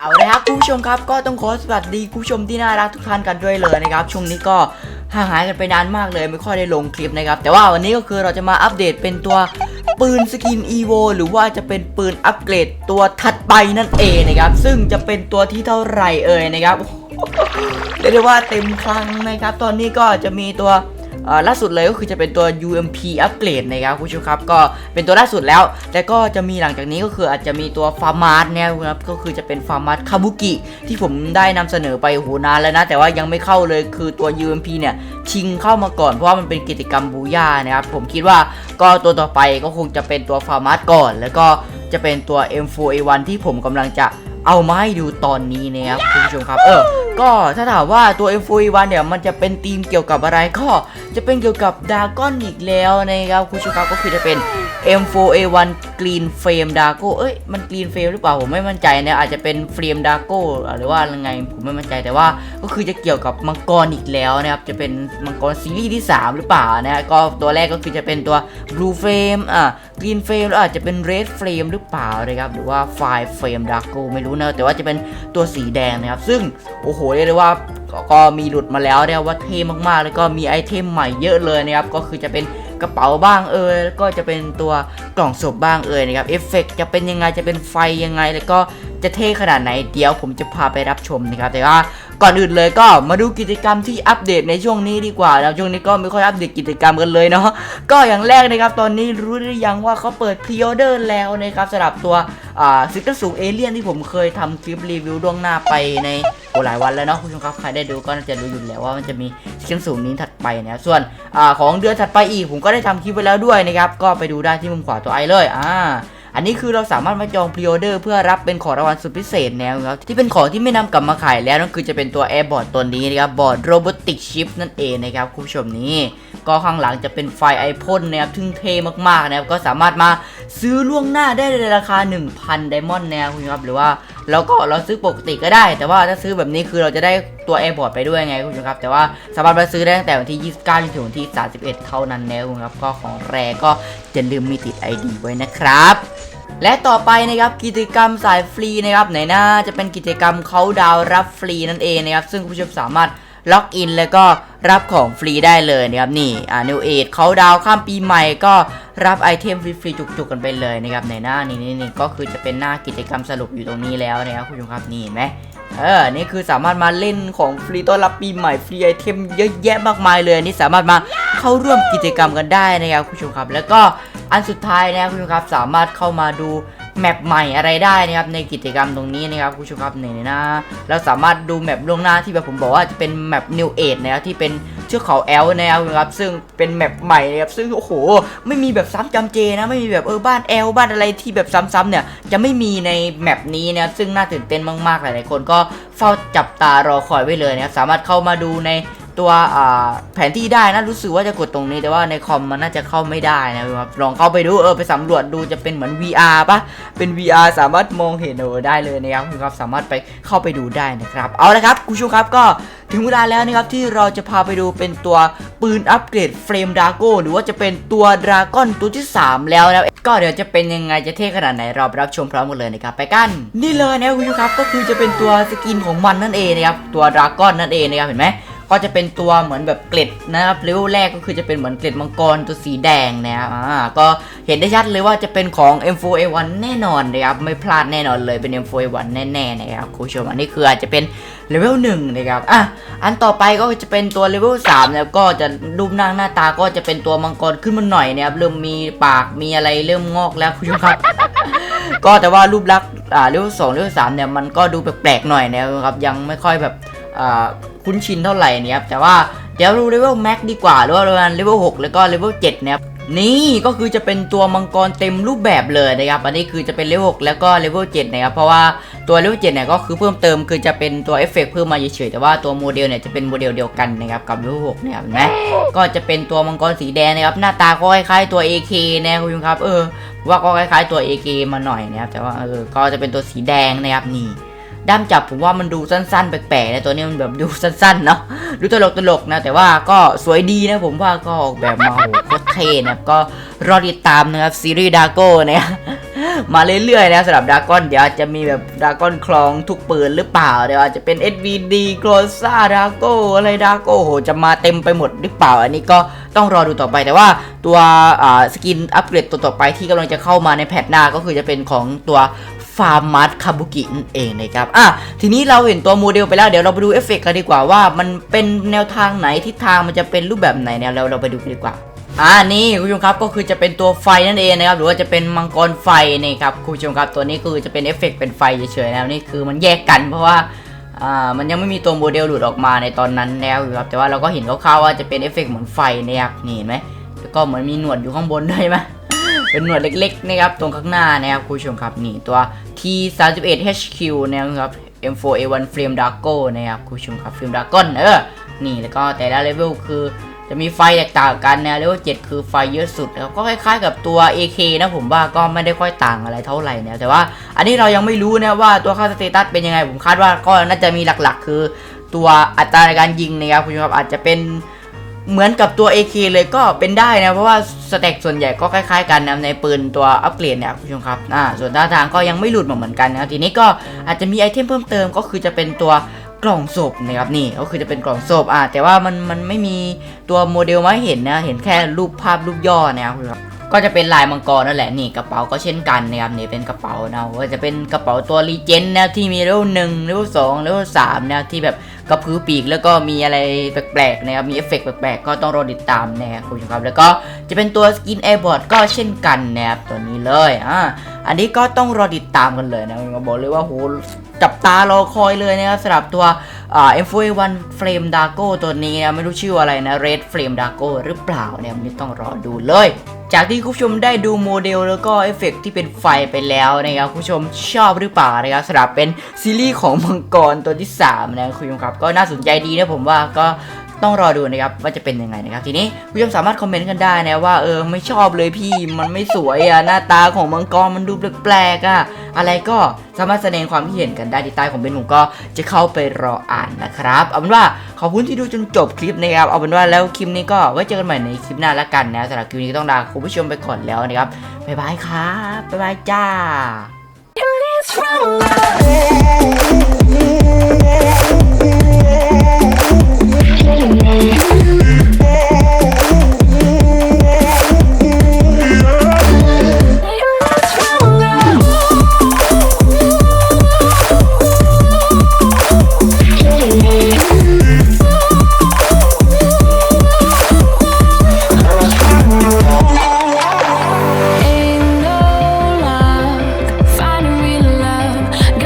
เอาเลยครับคุณผู้ชมครับก็ต้องขอสวัสดีคุณผู้ชมที่น่ารักทุกท่านกันด้วยเลยนะครับช่วงนี้ก็ห่างหายกันไปนานมากเลยไม่ค่อยได้ลงคลิปนะครับ แต่ว่าวันนี้ก็คือเราจะมาอัปเดตเป็นตัวปืนสกิน EVO หรือว่าจะเป็นปืนอัปเกรดตัวถัดไปนั่นเองนะครับ ซึ่งจะเป็นตัวที่เท่าไหร่เอ่ยนะครับเรียกได้ว่าเต็มคลังนะครับ ตอนนี้ก็จะมีตัว ล่าสุดเลยก็คือจะเป็นตัว UMP อัปเกรดนะครับคุณผู้ชมครับ ก็เป็นตัวล่าสุดแล้ว แต่ก็จะมีหลังจากนี้ก็คืออาจจะมีตัวฟาร์มาร์ทเนี่ยครับก็คือจะเป็นฟาร์มาร์คาบุกิที่ผมได้นำเสนอไปโหนานแล้วนะ แต่ว่ายังไม่เข้าเลยคือตัว UMP เนี่ยชิงเข้ามาก่อนเพราะว่ามันเป็นกิจกรรมบูย่านะครับผมคิดว่าก็ตัวต่อไปก็คงจะเป็นตัวฟาร์มาร์ก่อน แล้วก็จะเป็นตัว M4A1 ที่ผมกำลังจะเอามาให้ดูตอนนี้นะครับคุณผู้ชมครับ เออ ก็ถ้าถามว่าตัว M4A1 เนี่ยมันจะเป็นธีมเกี่ยวกับอะไรก็จะเป็นเกี่ยวกับดาก้อนอีกแล้วนะครับคุณชมครับก็คือจะเป็น M4A1 Green Frame d a g o เอ้ย มัน Green Frame หรือเปล่า ผมไม่มั่นใจนะอาจจะเป็น Frame d a g o หรือว่ายังไง ผมไม่มั่นใจ แต่ว่าก็คือจะเกี่ยวกับมังกรอีกแล้วนะครับ จะเป็นมังกรซีรีส์ที่ 3 หรือเปล่านะก็ตัวแรกก็คือจะเป็นตัว Blue Frame อะ Green Frame แล้วอาจจะเป็น Red Frame หรือเปล่านะครับ หรือว่า Fire Frame d a g o ไม่รู้นะ แต่ว่าจะเป็นตัวสีแดงนะครับ ซึ่ง โอ้โห เรียกได้ว่าก็ก็มีหลุดมาแล้วเนี่ยว่าเท่มากๆ แล้วก็มีไอเทมใหม่เยอะเลยนะครับ ก็คือจะเป็น กระเป๋าบ้างเอ่ยแล้วก็จะเป็นตัวกล่องศพบ้างเอ่ยนะครับเอฟเฟกจะเป็นยังไงจะเป็นไฟยังไง แล้วก็จะเท่ขนาดไหนเดี๋ยวผมจะพาไปรับชมนะครับแต่ว่า ก่อนอื่นเลยก็มาดูกิจกรรมที่อัปเดตในช่วงนี้ดีกว่าแล้วช่วงนี้ก็ไม่ค่อยอัปเดตกิจกรรมกันเลยเนาะก็อย่างแรกนะครับตอนนี้รู้หรือยังว่าเขาเปิดพรีออเดอร์แล้วนะครับสำหรับตัวอ่าซิกเกอร์สูงเอเลี่ยนที่ผมเคยทำคลิปรีวิวล่วงหน้าไปในหลายวันแล้วเนาะคุณผู้ชมครับใครได้ดูก็น่าจะรู้อยู่แล้วว่ามันจะมีสกินสูงนี้ถัดไปนะครับส่วนอาของเดือนถัดไปอีกผมก็ได้ทำคลิปไว้แล้วด้วยนะครับก็ไปดูได้ที่มุมขวาตัวไอเลยอ่า อันนี้คือเราสามารถมาจองพรีออเดอร์เพื่อรับเป็นของรางวัลสุดพิเศษแนวครับที่เป็นของที่ไม่นำกลับมาขายแล้วนั่นคือจะเป็นตัวแอร์บอร์ดตัวนี้นะครับบอร์ดโรบอติกชิปนั่นเองนะครับคุณผู้ชมนี้ ก็ข้างหลังจะเป็นไฟไอพ่นนะครับทึ่งเทมากๆนะครับก็สามารถมาซื้อล่วงหน้าได้ในราคา 1,000ไดมอนด์นะครับคุณครับหรือว่า แล้วก็เราซื้อปกติก็ได้ แต่ว่าถ้าซื้อแบบนี้คือเราจะได้ตัว AirPod ไปด้วยไงคุณผู้ชมครับ แต่ว่าสามารถมาซื้อได้ตั้งแต่วันที่ 29จนถึงวันที่ 31 เท่านั้นแล้วครับ ก็ของแรก็อย่าลืมมีติด ID ไว้นะครับและต่อไปนะครับกิจกรรมสายฟรีนะครับไหนน่าจะเป็นกิจกรรมเขาดาวรับฟรีนั่นเองนะครับซึ่งคุณผู้ชมสามารถล็อกอินแล้วก็ รับของฟรีได้เลยนะครับนี่อ่านิวเอทเขาดาวข้ามปีใหม่ก็รับไอเทมฟรีๆจุกๆกันไปเลยนะครับในหน้านี้นี่นี่ก็คือจะเป็นหน้ากิจกรรมสรุปอยู่ตรงนี้แล้วนะครับคุณผู้ชมครับนี่เห็นไหมเออ นี่คือสามารถมาเล่นของฟรีต้อนรับปีใหม่ฟรีไอเทมเยอะแยะมากมายเลย นี่สามารถมาเข้าร่วมกิจกรรมกันได้นะครับคุณผู้ชมครับ แล้วก็อันสุดท้ายนะครับคุณผู้ชมครับสามารถเข้ามาดู แมปใหม่อะไรได้นะครับในกิจกรรมตรงนี้นะครับคุณผู้ชมครับเนี่ยนะเราสามารถดูแมปล่วงหน้าที่แบบผมบอกว่าจะเป็นแมป New Age นะครับที่เป็นเชือกเขาแอลนะครับซึ่งเป็นแมปใหม่นะครับซึ่งโอ้โห ไม่มีแบบซ้ำจำเจนะไม่มีแบบเออบ้านแอลบ้านอะไรที่แบบซ้ำๆเนี่ยจะไม่มีในแมปนี้นะครับซึ่งน่าตื่นเต้นมากๆหลายๆคนก็เฝ้าจับตารอคอยไว้เลยนะครับสามารถเข้ามาดูใน ตัวแผนที่ได้นะรู้สึกว่าจะกดตรงนี้แต่ว่าในคอมมันน่าจะเข้าไม่ได้นะครับลองเข้าไปดูเออไปสำรวจดูจะเป็นเหมือน VR ปะเป็น VR สามารถมองเห็นเออได้เลยนะครับคุณครับสามารถไปเข้าไปดูได้นะครับเอาละครับคุณผู้ชมครับก็ถึงเวลาแล้วนะครับที่เราจะพาไปดูเป็นตัวปืนอัปเกรดเฟรมดราโก้หรือว่าจะเป็นตัวดราก้อนตัวที่ 3 แล้วนะก็เดี๋ยวจะเป็นยังไงจะเท่ขนาดไหนเราไปรับชมพร้อมกันเลยนะครับไปกัน นี่เลยนะคุณผู้ชมครับก็คือจะเป็นตัวสกินของมันนั่นเองนะครับตัวดราก้อนนั่นเองนะครับเห็นไหม ก็จะเป็นตัวเหมือนแบบเกล็ดนะครับเลเวลแรกก็คือจะเป็นเหมือนเกล็ดมังกรตัวสีแดงนะครับอ่าก็เห็นได้ชัดเลยว่าจะเป็นของ M4A1 แน่นอนนะครับไม่พลาดแน่นอนเลยเป็น M4A1 แน่ๆนะครับคุณผู้ชมอันนี้คืออาจจะเป็นเลเวลหนึ่งนะครับอะอันต่อไปก็จะเป็นตัวเลเวลสามนะครับก็จะรูปร่างหน้าตาก็จะเป็นตัวมังกรขึ้นมาหน่อยนะครับเริ่มมีปากมีอะไรเริ่มงอกแล้วคุณผู้ชมครับก็แต่ว่ารูปลักษณ์อ่าเลเวลสองเลเวลสามเนี่ยมันก็ดูแปลกๆหน่อยนะครับยังไม่ค่อยแบบอ่า คุ้นชินเท่าไหร่นี่ครับแต่ว่าเดี๋ยวดูเลเวลแม็กดีกว่าหรือว่าเลเวลหกแล้วก็เลเวลเจ็ดนะครับนี่ก็คือจะเป็นตัวมังกรเต็มรูปแบบเลยนะครับ อันนี้คือจะเป็นเลเวลหกแล้วก็เลเวลเจ็ดนะครับ เพราะว่าตัวเลเวลเจ็ดเนี่ยก็คือเพิ่มเติมคือจะเป็นตัวเอฟเฟกต์เพิ่มมาเฉยๆแต่ว่าตัวโมเดลเนี่ยจะเป็นโมเดลเดียวกันนะครับกับเลเวลหกเนี่ยเห็นไหมก็จะเป็นตัวมังกรสีแดงนะครับ หน้าตาก็คล้ายๆตัว AK นะคุณผู้ชมครับ เออว่าก็คล้ายๆตัว AK มาหน่อยนะครับแต่ว่าเออก็จะเป็นตัวสีแดงนะครับนี่ ด้ามจับผมว่ามันดูสั้นๆ แปลกๆนะตัวนี้มันแบบดูสั้นๆเนาะดูตลกๆนะ แต่ว่าก็สวยดีนะผมว่าก็ออกแบบมาโหโคตรเท่นะครับก็รอติดตามนะครับซีรีส์ดาโก้เนี่ยมาเรื่อยๆนะสำหรับดากอนเดี๋ยวจะมีแบบดากอนคลองทุกปืนหรือเปล่าเดี๋ยวอาจจะเป็น SVD โกลซ่าดาโก้อะไรดาโก้โหจะมาเต็มไปหมดหรือเปล่า อันนี้ก็ต้องรอดูต่อไปแต่ว่าตัวอ่าสกินอัปเกรดตัวต่อไปที่กำลังจะเข้ามาในแพทหน้าก็คือจะเป็นของตัว ฟาร์มัสคาบุกินั่นเองนะครับอะทีนี้เราเห็นตัวโมเดลไปแล้วเดี๋ยวเราไปดูเอฟเฟกต์กันดีกว่าว่า มันเป็นแนวทางไหนทิศทางมันจะเป็นรูปแบบไหนเนี่ยเราเราไปดูกันดีกว่าอ่านี่คุณผู้ชมครับก็คือจะเป็นตัวไฟนั่นเองนะครับหรือว่าจะเป็นมังกรไฟนี่ครับคุณผู้ชมครับตัวนี้คือจะเป็นเอฟเฟกต์เป็นไฟเฉยๆนะนี่คือมันแยกกันเพราะว่าอ่ามันยังไม่มีตัวโมเดลหลุดออกมาในตอนนั้นแล้วครับแต่ว่าเราก็เห็นคร่าวๆว่าจะเป็นเอฟเฟกต์เหมือนไฟนะครับนี่เห็นไหมแล้วก็เหมือนมีหนวดอยู่ข้างบนด้วยไหม เป็นหนวดเล็กๆนะครับตรงข้างหน้านะครับคุณผู้ชมครับนี่ตัว T 3 1 HQ นะครับ M4A1 Flame Drago นะครับคุณผู้ชมครับ Flame Dragon เออนี่แล้วก็แต่ละเลเวลคือจะมีไฟแตกต่างกันนะเลเวล7คือไฟเยอะสุดนะครับก็คล้ายๆกับตัว AK นะผมว่าก็ไม่ได้ค่อยต่างอะไรเท่าไหร่นะแต่ว่าอันนี้เรายังไม่รู้นะว่าตัวค่าสเตตัสเป็นยังไงผมคาดว่าก็น่าจะมีหลักๆ คือ ตัวอัตราการยิงนะครับคุณผู้ชมครับอาจจะเป็น เหมือนกับตัว AK เลยก็เป็นได้นะ เพราะว่าสเต็กส่วนใหญ่ก็คล้ายๆกันนะในปืนตัวอัปเกรดเนี่ยคุณผู้ชมครับอ่าส่วนท่าทางก็ยังไม่หลุดมาเหมือนกันนะทีนี้ก็อาจจะมีไอเทมเพิ่มเติมก็คือจะเป็นตัวกล่องศพนะครับนี่ก็คือจะเป็นกล่องศพอ่าแต่ว่ามันมันไม่มีตัวโมเดลมาให้เห็นนะเห็นแค่รูปภาพรูปย่อนะครับก็จะเป็นลายมังกรนั่นแหละนี่กระเป๋าก็เช่นกันนะครับนี่เป็นกระเป๋านะก็จะเป็นกระเป๋าตัวรีเจนนะที่มีเลเวลหนึ่งเลเวลสองเลเวลสามนะที่แบบ กระพือปีกแล้วก็มีอะไรแปลกๆนะครับมีเอฟเฟกต์แปลกๆก็ต้องรอติดตามนะครับคุณผู้ชมครับแล้วก็จะเป็นตัวสกินแอร์บอร์ดก็เช่นกันนะครับตัวนี้เลยอ่าอันนี้ก็ต้องรอติดตามกันเลยนะผมบอกเลยว่าโหจับตารอคอยเลยนะครับสำหรับตัว อ่า M4A1 Flame Dago ตัวนี้นะไม่รู้ชื่ออะไรนะ Red Flame Dago หรือเปล่าเนี่ยมันต้องรอดูเลย จากที่คุณผู้ชมได้ดูโมเดลแล้วก็เอฟเฟกต์ที่เป็นไฟไปแล้วนะครับคุณผู้ชมชอบหรือเปล่านะครับสำหรับเป็นซีรีส์ของมังกรตัวที่3นะคุณผู้ชมครับก็น่าสนใจดีนะผมว่าก็ ต้องรอดูนะครับว่าจะเป็นยังไงนะครับทีนี้คุณผู้ชมสามารถคอมเมนต์กันได้นะว่าเออไม่ชอบเลยพี่มันไม่สวยอะหน้าตาของมังกรมันดูแปลกๆอะอะไรก็สามารถแสดงความคิดเห็นกันได้ที่ใต้คอมเมนต์ผมก็จะเข้าไปรออ่านนะครับเอาเป็นว่าขอบคุณที่ดูจนจบคลิปนะครับเอาเป็นว่าแล้วคลิปนี้ก็ไว้เจอกันใหม่ในคลิปหน้าละกันนะสำหรับคลิปนี้ต้องลาคุณผู้ชมไปก่อนแล้วนะครับบ๊ายบายครับบ๊ายบายจ้า from love.